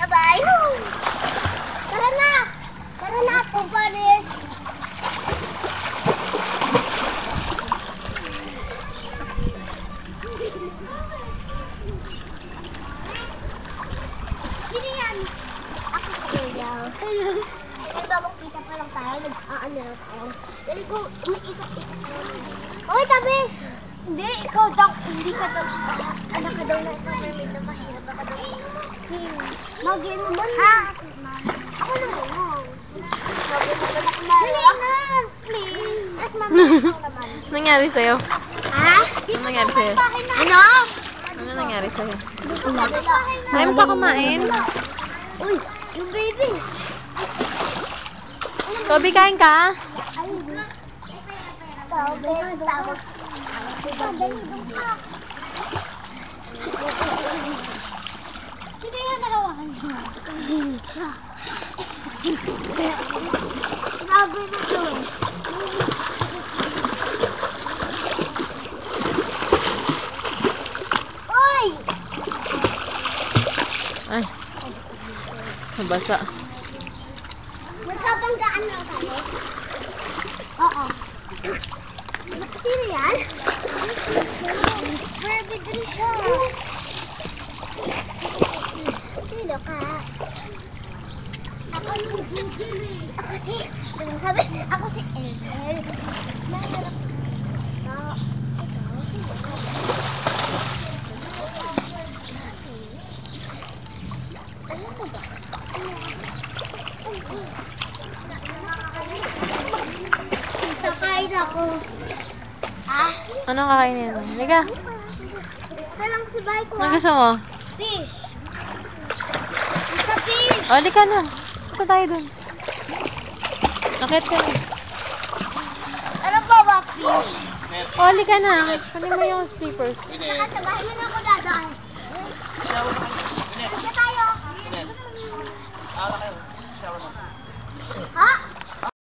Sabay. Tara na. Tara na po, Paris. Sino yan? Ako si Ariel. Ay, bagong kita pa lang tayo. Nag-aano tayo. Dali ko, umiikot-ikot siya. Hoy, tabis! Hindi, ikaw daw, hindi ka daw, anak ka daw na isang mermaid na mahirap ka daw. Magi naman. Ha? Ako naman lang. Magi naman ako mahirap. Dali na, please. Mami naman. Nangyari sa'yo? Ha? Ano nangyari sa'yo? Ano? Ano nangyari sa'yo? Ayaw Ayaw ka kumain? Uy, yung baby. Toby, kain ka? Ay, tao, baby, tawag. Dali, doon ka. Sino Sinabi na doon. Uy! Ay. Nabasa. Magkabanggaan lang kami? Oo. Sino yan? Barbie din siya. Ano ko ba? Kakain ako. Ah? Ano kakainin mo? Liga. Ito lang bahay ko. Ano gusto mo? Fish. Isa fish. O, lika na. Punta tayo dun. Nakit ka na. Ano ba, Bakri? Oli oh, ka na. Hali mo yung slippers. Nakasabahin mo na ako dadaan. Hindi tayo. Shower mo. Ha?